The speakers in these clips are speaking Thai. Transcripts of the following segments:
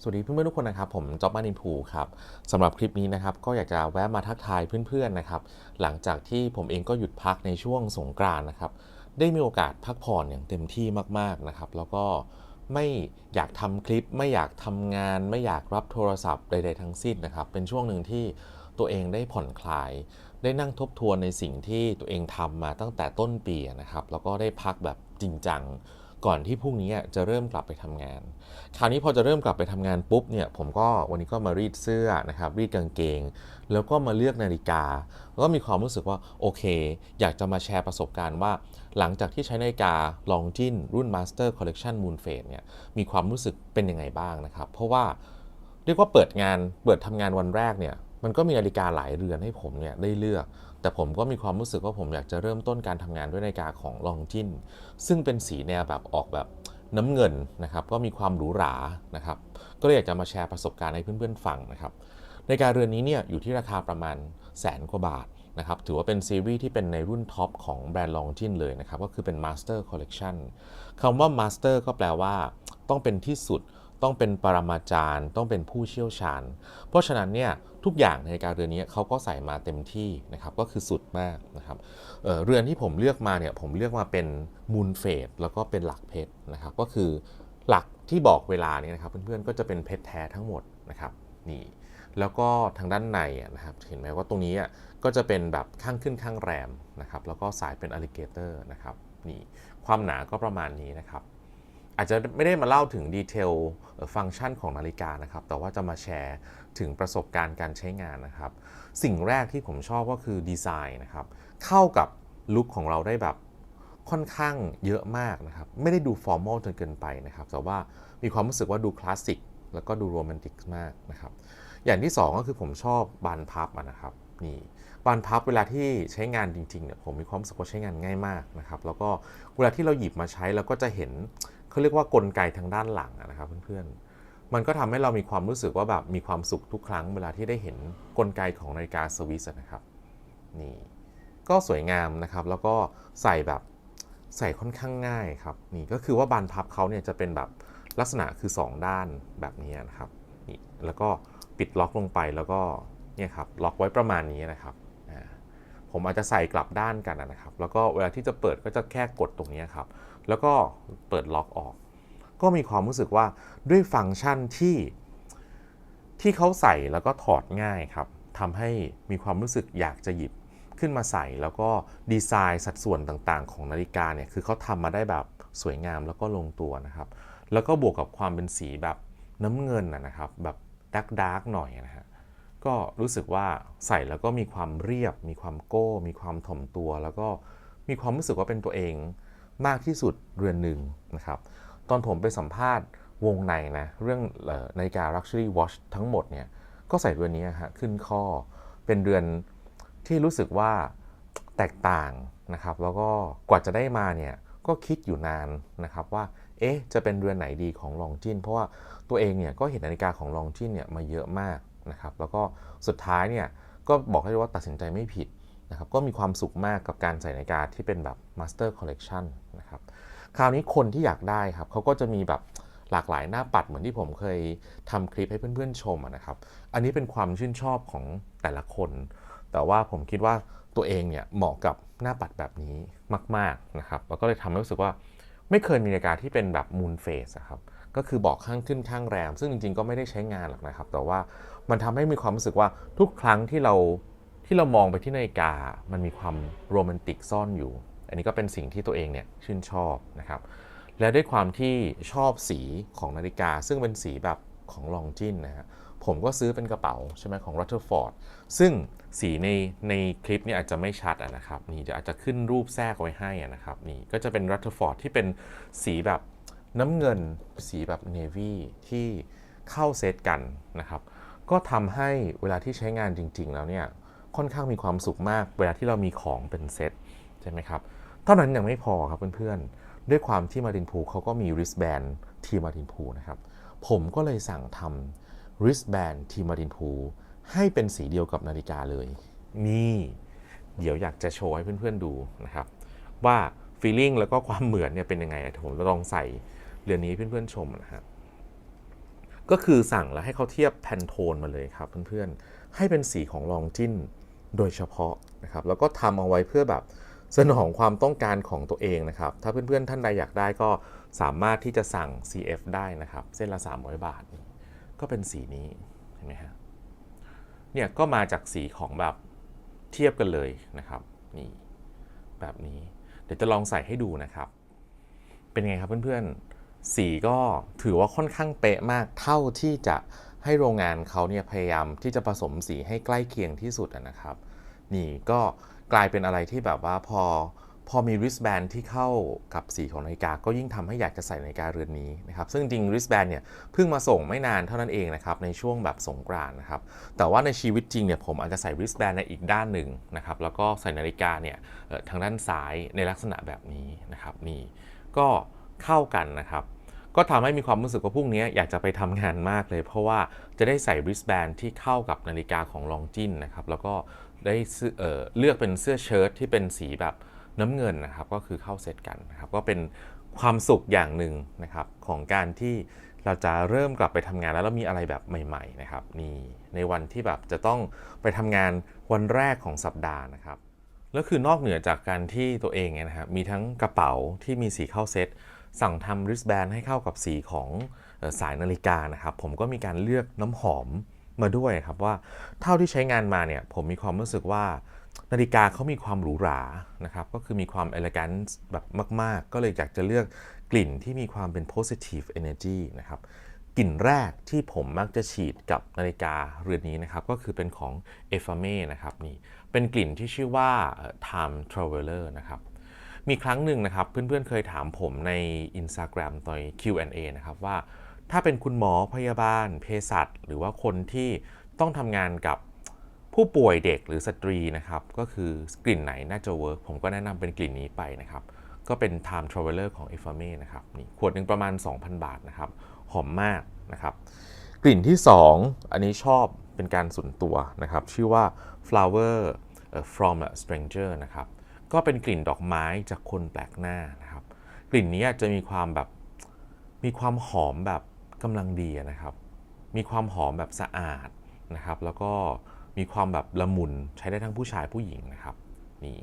สวัสดีเพื่อนๆทุกคนนะครับผมจ๊อบมานินพูครับสำหรับคลิปนี้นะครับก็อยากจะแวะมาทักทายเพื่อนๆนะครับหลังจากที่ผมเองก็หยุดพักในช่วงสงกรานต์นะครับได้มีโอกาสพักผ่อนอย่างเต็มที่มากๆนะครับแล้วก็ไม่อยากทำคลิป ไม่อยากทำงาน ไม่อยากรับโทรศัพท์ใดๆทั้งสิ้นนะครับเป็นช่วงหนึ่งที่ตัวเองได้ผ่อนคลาย ได้นั่งทบทวนในสิ่งที่ตัวเองทำมาตั้งแต่ต้นปีนะครับแล้วก็ได้พักแบบจริงจัง ก่อนที่พรุ่งนี้จะเริ่มกลับไปทำงาน คราวนี้พอจะเริ่มกลับไปทำงานปุ๊บเนี่ยผมก็วันนี้ก็มารีดเสื้อนะครับรีดกางเกง แล้วก็มาเลือกนาฬิกา แล้วก็มีความรู้สึกว่าโอเค อยากจะมาแชร์ประสบการณ์ว่า หลังจากที่ใช้นาฬิกาลองจินรุ่น Master Collection Moon Phase เนี่ยมีความรู้สึกเป็นยังไงบ้างนะครับ เพราะว่าเรียกว่าเปิดงานเปิดทำงานวันแรกเนี่ยมันก็มีนาฬิกาหลายเรือนให้ผมเนี่ยได้เลือก แต่ผมก็มีความรู้สึกว่าผมอยากจะเริ่มต้นการทำงานด้วยนาฬิกาของลองจินซึ่งเป็นสีแนวแบบออกแบบน้ำเงินนะครับก็มีความหรูหรานะครับก็เลยอยากจะมาแชร์ประสบการณ์ให้เพื่อนๆฟังนะครับนาฬิกาเรือนนี้เนี่ยอยู่ที่ราคาประมาณแสนกว่าบาทนะครับถือว่าเป็นซีรีส์ที่เป็นในรุ่นท็อปของแบรนด์ลองจินเลยนะครับก็คือเป็น Master Collection คำว่า Master ก็แปลว่า ต้องเป็นที่สุด ต้องเป็นปรมาจารย์ ต้องเป็นผู้เชี่ยวชาญ เพราะฉะนั้นเนี่ยทุกอย่างในนาฬิกาเรือนนี้เขาก็ใส่มาเต็มที่นะครับก็คือสุดมากนะครับเเรือนที่ผมเลือกมาเนี่ยผมเลือกมาเป็นมูนเฟสแล้วก็เป็นหลักเพชรนะครับก็คือหลักที่บอกเวลาเนี่ยนะครับเพื่อนๆก็จะเป็นเพชรแท้ทั้งหมดนะครับนี่แล้วก็ทางด้านในนะครับเห็นไหมว่าตรงนี้ก็จะเป็นแบบข้างขึ้นข้างแรมนะครับแล้วก็สายเป็นอลิเกเตอร์นะครับนี่ความหนาก็ประมาณนี้นะครับ อาจจะไม่ได้มาเล่าถึงดีเทลฟังก์ชันของนาฬิกานะครับ แต่ว่าจะมาแชร์ถึงประสบการณ์การใช้งานนะครับ สิ่งแรกที่ผมชอบก็คือดีไซน์นะครับ เข้ากับลุคของเราได้แบบค่อนข้างเยอะมากนะครับ ไม่ได้ดูฟอร์มอลจนเกินไปนะครับ แต่ว่ามีความรู้สึกว่าดูคลาสสิกแล้วก็ดูโรแมนติกมากนะครับ อย่างที่ 2 ก็คือผมชอบบานพับนะครับนี่บานพับเวลาที่ใช้งานจริงๆเนี่ยผมมีความรู้สึกว่าใช้งานง่ายมากนะครับ แล้วก็เวลาที่เราหยิบมาใช้เราก็จะเห็น เขาเรียกว่ากลไกทางด้านหลังนะครับเพื่อนๆ มันก็ทำให้เรามีความรู้สึกว่าแบบมีความสุขทุกครั้งเวลาที่ได้เห็นกลไกของนาฬิกาสวิสนะครับนี่ก็สวยงามนะครับแล้วก็ใส่แบบใส่ค่อนข้างง่ายครับนี่ก็คือว่าบานพับเขาเนี่ยจะเป็นแบบลักษณะคือ 2 ด้านแบบนี้นะครับนี่แล้วก็ปิดล็อกลงไปแล้วก็เนี่ยครับล็อกไว้ประมาณนี้นะครับผมอาจจะใส่กลับด้านกันนะครับ แล้วก็เวลาที่จะเปิดก็จะแค่กดตรงนี้ครับ แล้วก็เปิดล็อกออก ก็มีความรู้สึกว่าด้วยฟังก์ชันที่ที่เขาใส่แล้วก็ถอดง่ายครับทำให้มีความรู้สึกอยากจะหยิบขึ้นมาใส่แล้วก็ดีไซน์สัดส่วนต่างๆ ของนาฬิกาเนี่ยคือเขาทำมาได้แบบสวยงามแล้วก็ลงตัวนะครับ แล้วก็บวกกับความเป็นสีแบบน้ำเงินนะครับ แบบดักดักหน่อยนะฮะก็รู้สึกว่าใส่แล้วก็มีความเรียบ มีความโก้ มีความถ่อมตัว แล้วก็มีความรู้สึกว่าเป็นตัวเอง มากที่สุดเรือนหนึ่งนะครับ ตอนผมไปสัมภาษณ์วงในนะเรื่องนาฬิกา Luxury Watch ทั้งหมดเนี่ยก็ใส่เรือนนี้ฮะขึ้นข้อเป็นเรือนที่รู้สึกว่าแตกต่างนะครับ แล้วก็กว่าจะได้มาเนี่ยก็คิดอยู่นานนะครับว่าเอ๊ะจะเป็นเรือนไหนดีของลองจินเพราะว่าตัวเองเนี่ยก็เห็นนาฬิกาของลองจินเนี่ยมาเยอะมากนะครับแล้วก็สุดท้ายเนี่ยก็บอกให้ว่าตัดสินใจไม่ผิด นะครับก็มีความสุขมากกับการใส่นาฬิกาที่เป็นแบบ Master Collection นะครับคราวนี้คนที่อยากได้ครับเขาก็จะมีแบบหลากหลายหน้าปัดเหมือนที่ผมเคยทำคลิปให้เพื่อนๆชมนะครับ อันนี้เป็นความชื่นชอบของแต่ละคน แต่ว่าผมคิดว่าตัวเองเนี่ยเหมาะกับหน้าปัดแบบนี้มากๆนะครับ แล้วก็เลยทำให้รู้สึกว่าไม่เคยมีนาฬิกาที่เป็นแบบมูนเฟสครับ ก็คือบอกข้างขึ้นข้างแรม ซึ่งจริงๆก็ไม่ได้ใช้งานหรอกนะครับ แต่ว่ามันทำให้มีความรู้สึกว่าทุกครั้งที่เรา ที่เรามองไปที่นาฬิกา มันมีความโรแมนติกซ่อนอยู่ อันนี้ก็เป็นสิ่งที่ตัวเองเนี่ยชื่นชอบนะครับ และด้วยความที่ชอบสีของนาฬิกา ซึ่งเป็นสีแบบของลองจินนะฮะผมก็ซื้อเป็นกระเป๋าใช่ไหมของ Rutherford ซึ่งสีในในคลิปเนี่ยอาจจะไม่ชัดะนะครับนี่เดี๋ยวอาจจะขึ้นรูปแทรกไว้ให้ะนะครับนี่ก็จะเป็น Rutherford ที่เป็นสีแบบน้ำเงินสีแบบ Navy ที่เข้าเซตกันนะครับ ก็ทำให้เวลาที่ใช้งานจริง ๆ แล้วเนี่ย ค่อนข้างมีความสุขมาก เวลาที่เรามีของเป็นเซตใช่ไหมครับเท่านั้นยังไม่พอครับเพื่อนๆ ด้วยความที่มารินพูเขาก็มี wristband ทีมารินพูนะครับ ผมก็เลยสั่งทำ wristband ทีมารินพูให้เป็นสีเดียวกับนาฬิกาเลย นี่ เดี๋ยวอยากจะโชว์ให้เพื่อนๆดูนะครับ ว่า feeling แล้วก็ความเหมือนเนี่ยเป็นยังไงผมลองใส่เรือนนี้ให้เพื่อนๆชมนะฮะก็คือสั่งแล้วให้เขาเทียบแพนโทนมาเลยครับเพื่อนๆ ให้เป็นสีของลองจิน โดยเฉพาะนะครับแล้วก็ทำเอาไว้เพื่อแบบสนองความต้องการของตัวเองนะครับ ถ้าเพื่อนๆ ท่านใดอยากได้ก็สามารถที่จะสั่ง CF ได้นะครับ เส้นละ 300 บาท ก็เป็นสีนี้เห็นไหมฮะเนี่ยก็มาจากสีของแบบเทียบกันเลยนะครับนี่แบบนี้ เดี๋ยวจะลองใส่ให้ดูนะครับ เป็นไงครับเพื่อนๆ สีก็ถือว่าค่อนข้างเป๊ะมากเท่าที่จะ ให้โรงงานเขาเนี่ยพยายามที่จะผสมสีให้ใกล้เคียงที่สุดนะครับ นี่ก็กลายเป็นอะไรที่แบบว่าพอพอมี wristband ที่เข้ากับสีของนาฬิกา ก็ยิ่งทำให้อยากจะใส่นาฬิกาเรือนนี้นะครับ ซึ่งจริง wristband เนี่ยเพิ่งมาส่งไม่นานเท่านั้นเองนะครับ ในช่วงแบบสงกรานนะครับ แต่ว่าในชีวิตจริงเนี่ยผมอาจจะใส่ wristband ในอีกด้านหนึ่งนะครับ แล้วก็ใส่นาฬิกาเนี่ยทางด้านซ้ายในลักษณะแบบนี้นะครับ นี่ก็เข้ากันนะครับ ก็ทำให้มีความรู้สึกว่าพรุ่งนี้อยากจะไปทำงานมากเลย เพราะว่าจะได้ใส่ wristband ที่เข้ากับนาฬิกาของลองจินนะครับแล้วก็ได้เเลือกเป็นเสื้อเชิ้ตที่เป็นสีแบบน้ำเงินนะครับก็คือเข้าเซตกันนะครับก็เป็นความสุขอย่างหนึ่งนะครับของการที่เราจะเริ่มกลับไปทำงานแล้วเรามีอะไรแบบใหม่ๆนะครับนี่ในวันที่แบบจะต้องไปทำงานวันแรกของสัปดาห์นะครับแล้วคือนอกเหนือจากการที่ตัวเองเนี่ยนะครับมีทั้งกระเป๋าที่มีสีเข้าเซต สั่งทำ wristband ให้เข้ากับสีของสายนาฬิกานะครับ ผมก็มีการเลือกน้ำหอมมาด้วยครับว่าเท่าที่ใช้งานมาเนี่ยผมมีความรู้สึกว่านาฬิกาเขามีความหรูหรานะครับก็คือมีความ elegant แบบมาก ๆ ก็เลยอยากจะเลือกกลิ่นที่มีความเป็น positive energy นะครับกลิ่นแรกที่ผมมักจะฉีดกับนาฬิกาเรือนนี้นะครับ ก็คือเป็นของ e f a m e นะครับนี่เป็นกลิ่นที่ชื่อว่า Time Traveler นะครับ มีครั้งหนึ่งนะครับเพื่อนๆเคยถามผมใน Instagram ตอน Q&A นะครับว่า ถ้าเป็นคุณหมอพยาบาลเภสัชหรือว่าคนที่ต้องทำงานกับผู้ป่วยเด็กหรือสตรีนะครับ ก็คือกลิ่นไหนน่าจะเวิร์กผมก็แนะนำเป็นกลิ่นนี้ไปนะครับ ก็เป็น Time Traveler ของ e f a m e นะครับนี่ขวดหนึ่งประมาณ 2,000 บาทนะครับ หอมมากนะครับ กลิ่นที่ 2 อันนี้ชอบเป็นการส่วนตัวนะครับ ชื่อว่า flower from a stranger นะครับ ก็เป็นกลิ่นดอกไม้จากคนแปลกหน้านะครับ กลิ่นนี้จะมีความแบบมีความหอมแบบกำลังดีนะครับ มีความหอมแบบสะอาดนะครับ แล้วก็มีความแบบละมุนใช้ได้ทั้งผู้ชายผู้หญิงนะครับนี่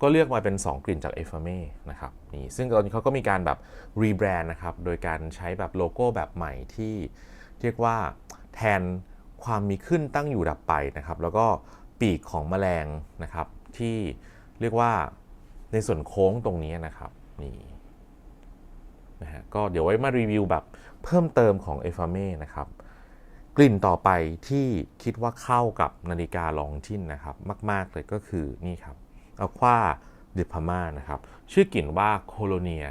ก็เลือกมาเป็น 2 กลิ่นจาก e f a m e นะครับนี่ซึ่งตอนนี้เขาก็มีการแบบรีแบรนด์นะครับ โดยการใช้แบบโลโก้แบบใหม่ที่เรียกว่าแทนความมีขึ้นตั้งอยู่ดับไปนะครับ แล้วก็ปีกของแมลงนะครับที่ เรียกว่าในส่วนโค้งตรงนี้นะครับนี่นะฮะก็เดี๋ยวไว้มารีวิวแบบเพิ่มเติมของ e f a m e นะครับ กลิ่นต่อไปที่คิดว่าเข้ากับนาฬิกาลองทินนะครับ มาก ๆ เลยก็คือนี่ครับอควาเดพามานะครับ ชื่อกลิ่นว่าโคโลเนีย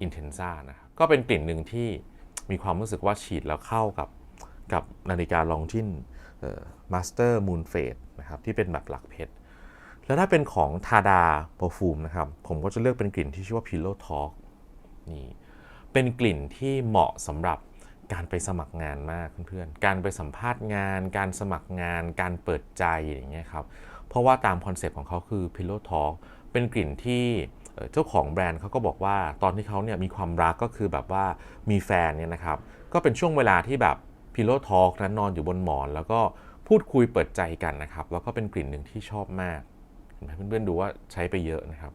อินเทนซานะครับก็เป็นกลิ่นหนึ่งที่มีความรู้สึกว่าฉีดแล้วเข้ากับกับนาฬิกาลองทินมาสเตอร์มูนเฟสนะครับที่เป็นแบบหลักเพชร แล้วถ้าเป็นของทาดา p ร r ฟูมนะครับ ผมก็จะเลือกเป็นกลิ่นที่ชื่อว่า Pillow Talk นี่เป็นกลิ่นที่เหมาะสำหรับการไปสมัครงานมากเพื่อนๆ การไปสัมภาษณ์งาน การสมัครงาน การเปิดใจอย่างเงี้ยครับ เพราะว่าตามคอนเซปต์ของเขาคือ Pillow Talk เป็นกลิ่นที่เอ่อเจ้าของแบรนด์เขาก็บอกว่าตอนที่เขาเนี่ยมีความรักก็คือแบบว่ามีแฟนเนี่ยนะครับ ก็เป็นช่วงเวลาที่แบบ Pillow Talk นั้นนอนอยู่บนหมอน แล้วก็พูดคุยเปิดใจกันนะครับ แล้วก็เป็นกลิ่นหนึ่งที่ชอบมาก เพื่อนๆดูว่าใช้ไปเยอะนะครับ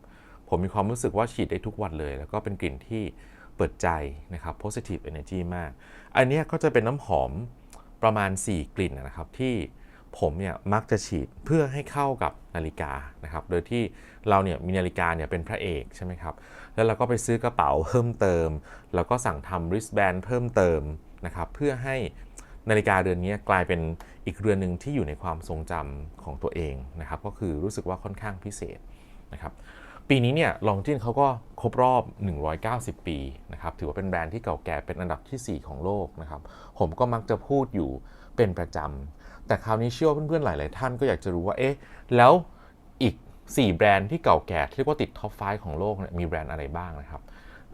ผมมีความรู้สึกว่าฉีดได้ทุกวันเลย แล้วก็เป็นกลิ่นที่เปิดใจนะครับ positive energy มาก อันนี้ก็จะเป็นน้ำหอมประมาณ 4 กลิ่นนะครับ ที่ผมเนี่ยมักจะฉีดเพื่อให้เข้ากับนาฬิกานะครับ โดยที่เราเนี่ยมีนาฬิกาเนี่ยเป็นพระเอกใช่ไหมครับ แล้วเราก็ไปซื้อกระเป๋าเพิ่มเติม แล้วก็สั่งทำ wristband เพิ่มเติมนะครับ เพื่อให้ นาฬิกาเรือนนี้กลายเป็นอีกเรือนหนึ่งที่อยู่ในความทรงจำของตัวเองนะครับ ก็คือรู้สึกว่าค่อนข้างพิเศษนะครับ ปีนี้เนี่ยลองจินเขาก็ครบรอบ 190 ปีนะครับ ถือว่าเป็นแบรนด์ที่เก่าแก่เป็นอันดับทีสี่4 ของโลกนะครับ ผมก็มักจะพูดอยู่เป็นประจำ แต่คราวนี้เชื่อว่าเพื่อนๆหลาย ๆ ท่านก็อยากจะรู้ว่า เอ๊ะ แล้วอีก 4 แบรนด์ที่เก่าแก่ที่เรียกว่าติดท็อป 5 ของโลกเนี่ยมีแบรนด์อะไรบ้างนะครับ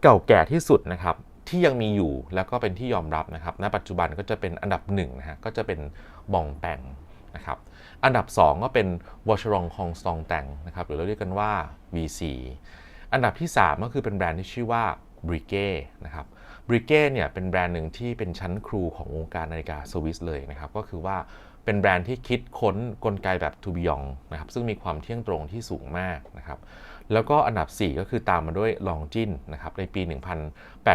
เก่าแก่ที่สุดนะครับ ที่ยังมีอยู่แล้วก็เป็นที่ยอมรับนะครับ ณ ปัจจุบันก็จะเป็นอันดับ1นะฮะก็จะเป็นบองแปงนะครับ อันดับ 2 ก็เป็นวอชรองคองสตองแตงนะครับหรือเราเรียกกันว่า VC อันดับที่ 3 ก็คือเป็นแบรนด์ที่ชื่อว่า b r i g e นะครับบริเก้เนี่ยเป็นแบรนด์หนึ่งที่เป็นชั้นครูของวงการนาฬิกาสวิสเลยนะครับ ก็คือว่าเป็นแบรนด์ที่คิดค้นกลไกแบบทูบิยองนะครับซึ่งมีความเที่ยงตรงที่สูงมากนะครับ แล้วก็อันดับ 4 ก็คือตามมาด้วยลองจินนะครับในปี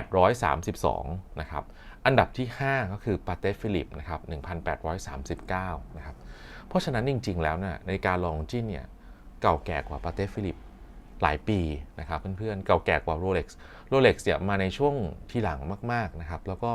1832 นะครับ อันดับที่ 5 ก็คือปาเตฟิลิปนะครับ 1839 นะครับ เพราะฉะนั้นจริง ๆ แล้วเนี่ยในการลองจินเนี่ยเก่าแก่กว่าปาเตฟิลิปหลายปีนะครับเพื่อนๆ เก่าแก่กว่าโรเล็กซ์โรเล็กซ์เนี่ยมาในช่วงที่หลังมาก ๆ นะครับ แล้วก็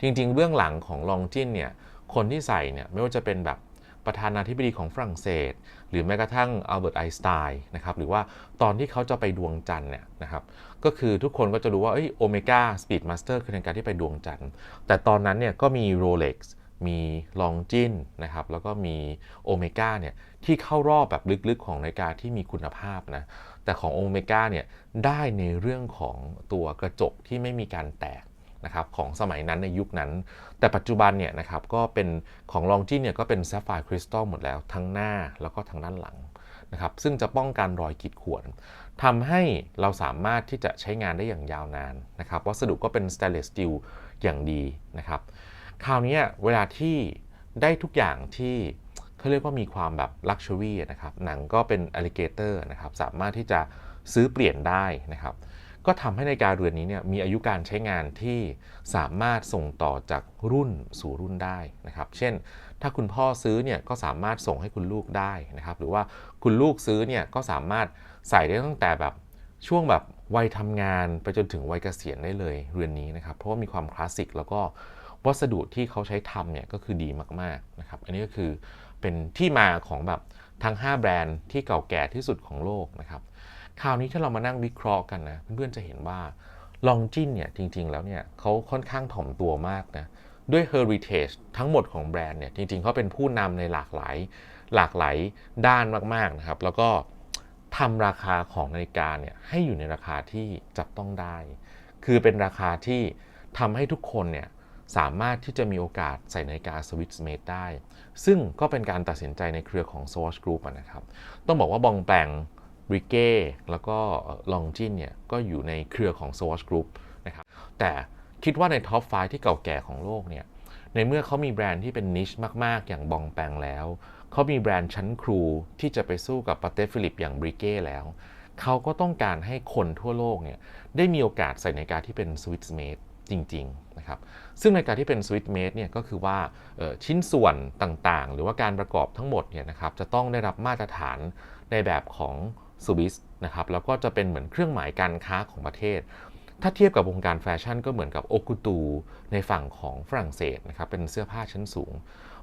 จริง ๆ เบื้องหลังของลองจินเนี่ยคนที่ใส่เนี่ยไม่ว่าจะเป็นแบบ ประธานาธิบดีของฝรั่งเศส หรือแม้กระทั่งอัลเบิร์ตไอน์สไตน์นะครับหรือว่าตอนที่เขาจะไปดวงจันทร์เนี่ยนะครับก็คือทุกคนก็จะรู้ว่าโอเมก้าสปีดมาสเตอร์คือในกาที่ไปดวงจันทร์ แต่ตอนนั้นเนี่ยก็มีโรเล็กซ์มีลองจินนะครับแล้วก็มีโอเมก้าเนี่ยที่เข้ารอบแบบลึกๆของนาฬิกาที่มีคุณภาพนะแต่ของโอเมก้าเนี่ยได้ในเรื่องของตัวกระจกที่ไม่มีการแตก นะครับของสมัยนั้นในยุคนั้น แต่ปัจจุบันเนี่ยนะครับก็เป็นของลองจินเนี่ยก็เป็นแซฟไฟร์คริสตัลหมดแล้วทั้งหน้าแล้วก็ทั้งด้านหลังนะครับซึ่งจะป้องกันรอยขีดข่วนทำให้เราสามารถที่จะใช้งานได้อย่างยาวนานนะครับวัสดุก็เป็นสเตนเลสสตีลอย่างดีนะครับคราวนี้เวลาที่ได้ทุกอย่างที่เขาเรียกว่ามีความแบบลักชัวรี่นะครับหนังก็เป็นอลิเกเตอร์นะครับสามารถที่จะซื้อเปลี่ยนได้นะครับ ก็ทำให้นาฬิกาเรือนนี้เนี่ยมีอายุการใช้งานที่สามารถส่งต่อจากรุ่นสู่รุ่นได้นะครับ เช่น ถ้าคุณพ่อซื้อเนี่ยก็สามารถส่งให้คุณลูกได้นะครับ หรือว่าคุณลูกซื้อเนี่ยก็สามารถใส่ได้ตั้งแต่แบบช่วงแบบวัยทำงานไปจนถึงวัยเกษียณได้เลยเรือนนี้นะครับ เพราะว่ามีความคลาสสิกแล้วก็วัสดุที่เขาใช้ทำเนี่ยก็คือดีมากๆนะครับ อันนี้ก็คือเป็นที่มาของแบบทั้ง 5 แบรนด์ที่เก่าแก่ที่สุดของโลกนะครับ คราวนี้ถ้าเรามานั่งวิเคราะห์กันนะเพื่อนๆจะเห็นว่าลองจินเนี่ยจริง ๆ แล้วเนี่ยเขาค่อนข้างถ่อมตัวมากนะด้วย heritage ทั้งหมดของแบรนด์เนี่ยจริง ๆเขาเป็นผู้นำในหลากหลายหลากหลายด้านมากๆนะครับ แล้วก็ทำราคาของนาฬิกาเนี่ยให้อยู่ในราคาที่จับต้องได้ คือเป็นราคาที่ทำให้ทุกคนเนี่ยสามารถที่จะมีโอกาสใส่นาฬิกาสวิตช์เมดได้ ซึ่งก็เป็นการตัดสินใจในเครือของ Swatch Group นะครับ ต้องบอกว่าบองแปง ริเก้แล้วก็ลองจินเนี่ยก็อยู่ในเครือของ Swatch Group นะครับแต่คิดว่าในท็อป5ที่เก่าแก่ของโลกเนี่ยในเมื่อเขามีแบรนด์ที่เป็นนิชมาก ๆ อย่างบองแปงแล้ว เขามีแบรนด์ชั้นครูที่จะไปสู้กับปาเต้ฟิลิปอย่างบริเก้แล้ว เขาก็ต้องการให้คนทั่วโลกเนี่ยได้มีโอกาสใส่นาฬิกาที่เป็นสวิตช์เมดจริง ๆ นะครับ ซึ่งในการที่เป็น Switch Made เนี่ยก็คือว่าชิ้นส่วนต่างๆ หรือว่าการประกอบทั้งหมดเนี่ยนะครับจะต้องได้รับมาตรฐานในแบบของ สวิสนะครับแล้วก็จะเป็นเหมือนเครื่องหมายการค้าของประเทศ ถ้าเทียบกับวงการแฟชั่นก็เหมือนกับโอกุตูในฝั่งของฝรั่งเศสนะครับเป็นเสื้อผ้าชั้นสูง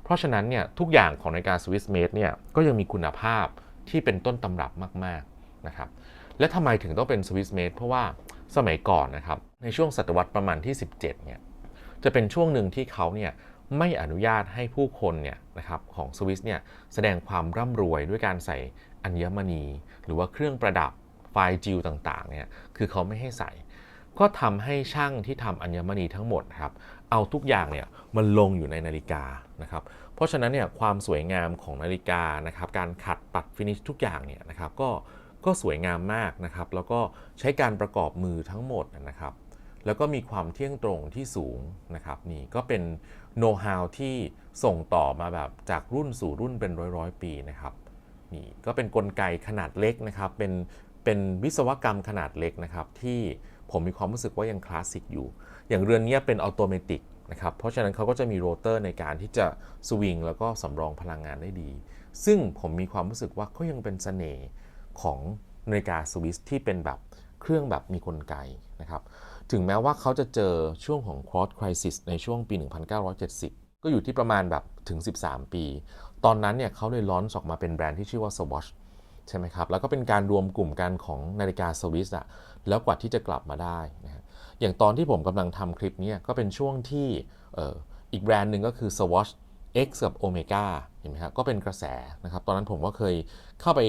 เพราะฉะนั้นเนี่ยทุกอย่างของนาฬิกาสวิสเมดเนี่ยก็ยังมีคุณภาพที่เป็นต้นตำรับมากๆนะครับและทำไมถึงต้องเป็นสวิสเมดเพราะว่าสมัยก่อนนะครับในช่วงศตวรรษประมาณที่ 17เนี่ยจะเป็นช่วงหนึ่งที่เขาเนี่ยไม่อนุญาตให้ผู้คนเนี่ยนะครับของสวิสเนี่ยแสดงความร่ำรวยด้วยการใส่ อัญมณี หรือว่าเครื่องประดับไฟจิวต่างๆเนี่ยคือเขาไม่ให้ใส่ ก็ทำให้ช่างที่ทำอัญมณีทั้งหมดครับเอาทุกอย่างเนี่ยมันลงอยู่ในนาฬิกานะครับเพราะฉะนั้นเนี่ยความสวยงามของนาฬิกานะครับการขัดปัดฟินิชทุกอย่างเนี่ยนะครับก็ก็สวยงามมากนะครับ แล้วก็ใช้การประกอบมือทั้งหมดนะครับ แล้วก็มีความเที่ยงตรงที่สูงนะครับ นี่ก็เป็นโน้ตฮาวที่ส่งต่อมาแบบจากรุ่นสู่รุ่นเป็นร้อยร้อยปีนะครับ นี่ก็เป็นนกลไกขนาดเล็กนะครับ เป็นเป็นวิศวกรรมขนาดเล็กนะครับ ที่ผมมีความรู้สึกว่ายังคลาสสิกอยู่ อย่างเรือนนี้เป็นอัตโนมัตินะครับ เพราะฉะนั้นเขาก็จะมีโรเตอร์ในการที่จะสวิงแล้วก็สำรองพลังงานได้ดี ซึ่งผมมีความรู้สึกว่าเขายังเป็นเสน่ห์ของนาฬิกาสวิสที่เป็นแบบเครื่องแบบมีกลไกนะครับ ถึงแม้ว่าเขาจะเจอช่วงของ cross crisis ในช่วงปี 1970 ก็อยู่ที่ประมาณแบบถึง 13 ปี ตอนนั้นเนี่ยเขาเลยล้อนออกมาเป็นแบรนด์ที่ชื่อว่า Swatch ใช่ไหมครับ แล้วก็เป็นการรวมกลุ่มกันของนาฬิกาสวิสอะแล้วกว่าที่จะกลับมาได้นะฮะอย่างตอนที่ผมกำลังทำคลิปนี้ก็เป็นช่วงที่อออีกแบรนด์หนึ่งก็คือ Swatch X กับ Omega เห็นไหมครับก็เป็นกระแสนะครับ ตอนนั้นผมก็เคยเข้าไป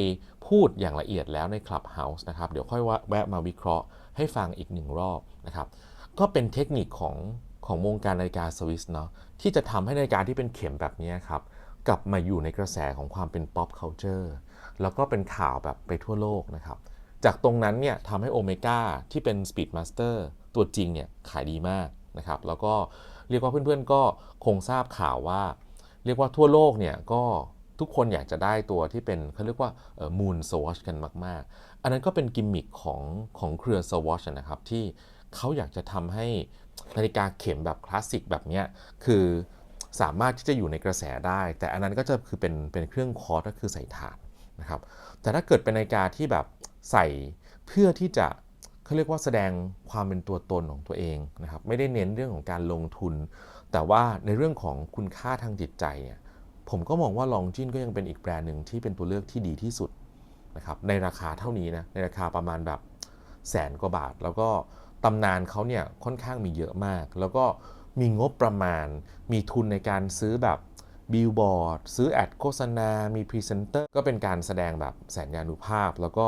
พูดอย่างละเอียดแล้วใน Clubhouse นะครับ เดี๋ยวค่อยแวะมาวิเคราะห์ให้ฟังอีกหนึ่งรอบนะครับ ก็เป็นเทคนิคของของวงการนาฬิกาสวิสเนาะที่จะทำให้นาฬิกาที่เป็นเข็มแบบนี้ครับ กลับมาอยู่ในกระแสของความเป็น pop culture แล้วก็เป็นข่าวแบบไปทั่วโลกนะครับ จากตรงนั้นเนี่ยทำให้โอเมก้าที่เป็น Speedmaster ตัวจริงเนี่ยขายดีมากนะครับ แล้วก็เรียกว่าเพื่อนๆก็คงทราบข่าวว่า เรียกว่าทั่วโลกเนี่ยก็ทุกคนอยากจะได้ตัวที่เป็นเขาเรียกว่ามูนสวอชกันมาก ๆ อันนั้นก็เป็นกิมมิคของของเครือสวอชนะครับที่เขาอยากจะทำให้นาฬิกาเข็มแบบคลาสสิกแบบเนี้ยคือ สามารถที่จะอยู่ในกระแสได้ แต่อันนั้นก็จะคือเป็นเป็นเครื่องคอร์สก็คือใส่ถ่านนะครับแต่ถ้าเกิดเป็นนาฬิกาที่แบบใส่เพื่อที่จะเขาเรียกว่าแสดงความเป็นตัวตนของตัวเองนะครับไม่ได้เน้นเรื่องของการลงทุน แต่ว่าในเรื่องของคุณค่าทางจิตใจเนี่ยผมก็มองว่าลองจินก็ยังเป็นอีกแบรนด์หนึ่งที่เป็นตัวเลือกที่ดีที่สุดนะครับในราคาเท่านี้นะในราคาประมาณแบบแสนกว่าบาท แล้วก็ตำนานเขาเนี่ยค่อนข้างมีเยอะมาก แล้วก็ มีงบประมาณ มีทุนในการซื้อแบบบิลบอร์ดซื้อแอดโฆษณา มีพรีเซนเตอร์ ก็เป็นการแสดงแบบแสนยานุภาพ แล้วก็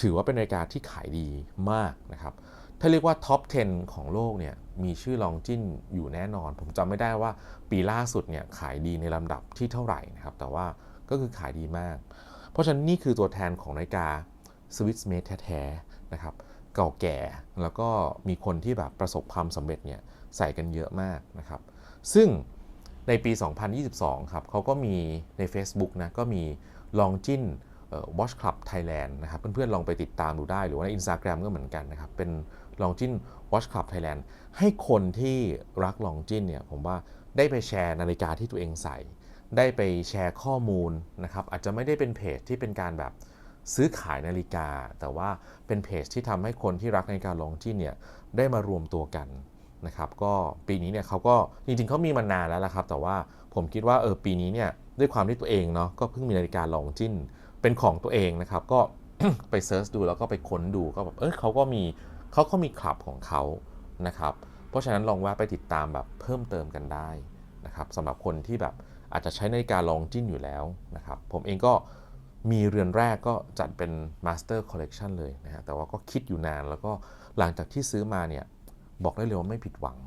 ถือว่าเป็นรายการที่ขายดีมากนะครับ ถ้าเรียกว่าท็อป 10 ของโลกเนี่ยมีชื่อลองจิ้นอยู่แน่นอน ผมจำไม่ได้ว่าปีล่าสุดเนี่ยขายดีในลำดับที่เท่าไหร่นะครับ แต่ว่าก็คือขายดีมาก เพราะฉะนั้นนี่คือตัวแทนของนาฬิกาสวิสเมดแท้ๆนะครับ เก่าแก่แล้วก็มีคนที่แบบประสบความสำเร็จเนี่ย ใส่กันเยอะมากนะครับ ซึ่งในปี 2022 ครับเขาก็มีใน Facebook นะ ก็มีลองจิน Watch Club Thailand นะครับ เพื่อนๆ ลองไปติดตามดูได้ หรือว่าใน Instagram ก็เหมือนกันนะครับ เป็นลองจิน Watch Club Thailand ให้คนที่รักลองจินเนี่ย ผมว่าได้ไปแชร์นาฬิกาที่ตัวเองใส่ ได้ไปแชร์ข้อมูลนะครับ อาจจะไม่ได้เป็นเพจที่เป็นการแบบซื้อขายนาฬิกา แต่ว่าเป็นเพจที่ทำให้คนที่รักนาฬิกาลองจินเนี่ยได้มารวมตัวกัน นะครับก็ปีนี้เนี่ยเขาก็จริงๆเขามีมานานแล้วละครับ แต่ว่าผมคิดว่าเออปีนี้เนี่ยด้วยความที่ตัวเองเนาะก็เพิ่งมีนาฬิกาลองจินเป็นของตัวเองนะครับ ก็ไปเซิร์ชดูแล้วก็ไปค้นดูก็แบบเออเขาก็มีเขาก็มีคลับของเขานะครับ เพราะฉะนั้นลองแวะไปติดตามแบบเพิ่มเติมกันได้นะครับสำหรับคนที่แบบอาจจะใช้นาฬิกาลองจิ้นอยู่แล้วนะครับ ผมเองก็มีเรือนแรกก็จัดเป็น Master Collection เลยนะฮะแต่ว่าก็คิดอยู่นานแล้วก็หลังจากที่ซื้อมาเนี่ย บอกได้เลยว่าไม่ผิดหวัง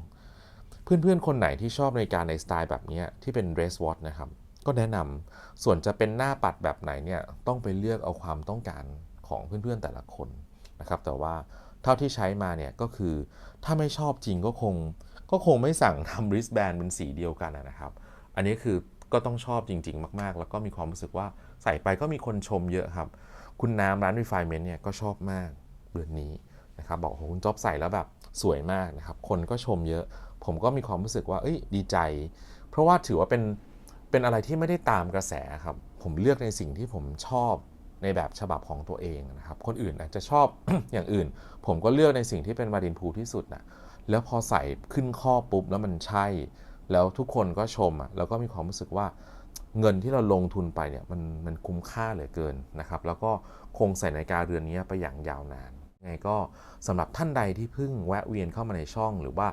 เพื่อนๆ คนไหนที่ชอบนาฬิกาในสไตล์แบบนี้ที่เป็น race watch นะครับก็แนะนำส่วนจะเป็นหน้าปัดแบบไหนเนี่ยต้องไปเลือกเอาความต้องการของเพื่อนๆแต่ละคนนะครับแต่ว่าเท่าที่ใช้มาเนี่ยก็คือถ้าไม่ชอบจริงก็คงก็คงไม่สั่งทำ wristband เป็นสีเดียวกันนะครับ อันนี้คือก็ต้องชอบจริง ๆ มาก ๆ แล้วก็มีความรู้สึกว่าใส่ไปก็มีคนชมเยอะครับ คุณน้ำร้าน refinement เนี่ยก็ชอบมากเดือนนี้ นะครับบอกโหคุณจ๊อบใส่แล้วแบบสวยมากนะครับ คนก็ชมเยอะ ผมก็มีความรู้สึกว่าเอ้ยดีใจ เพราะว่าถือว่าเป็นเป็นอะไรที่ไม่ได้ตามกระแสครับ ผมเลือกในสิ่งที่ผมชอบในแบบฉบับของตัวเองนะครับ คนอื่นอาจจะชอบ อย่างอื่น ผมก็เลือกในสิ่งที่เป็นมาดินพูที่สุดนะแล้วพอใส่ขึ้นข้อปุ๊บแล้วมันใช่ แล้วทุกคนก็ชมอะแล้วก็มีความรู้สึกว่าเงินที่เราลงทุนไปเนี่ยมันมันคุ้มค่าเหลือเกินนะครับ แล้วก็คงใส่นาฬิกาเรือนนี้ไปอย่างยาวนาน ไงก็สำหรับท่านใดที่เพิ่งแวะเวียนเข้ามาในช่อง หรือว่า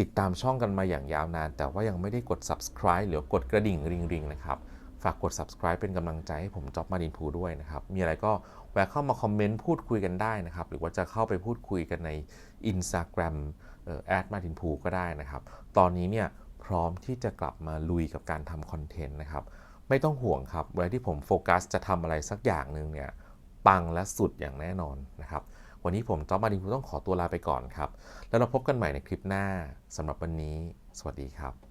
ติดตามช่องกันมาอย่างยาวนาน แต่ว่ายังไม่ได้กด subscribe หรือกดกระดิ่งริงๆนะครับฝากกด subscribe เป็นกำลังใจให้ผมจ็อบมาดินพูด้วยนะครับ มีอะไรก็แวะเข้ามาคอมเมนต์พูดคุยกันได้นะครับ หรือว่าจะเข้าไปพูดคุยกันใน Instagram แอดมาดินพูก็ได้นะครับ ตอนนี้เนี่ยพร้อมที่จะกลับมาลุยกับการทำคอนเทนต์นะครับ ไม่ต้องห่วงครับ เวลาที่ผมโฟกัสจะทำอะไรสักอย่างหนึ่งเนี่ยปังและสุดอย่างแน่นอนนะครับ วันนี้ผมจอมมาดินพูต้องขอตัวลาไปก่อนครับ แล้วเราพบกันใหม่ในคลิปหน้าสำหรับวันนี้ สวัสดีครับ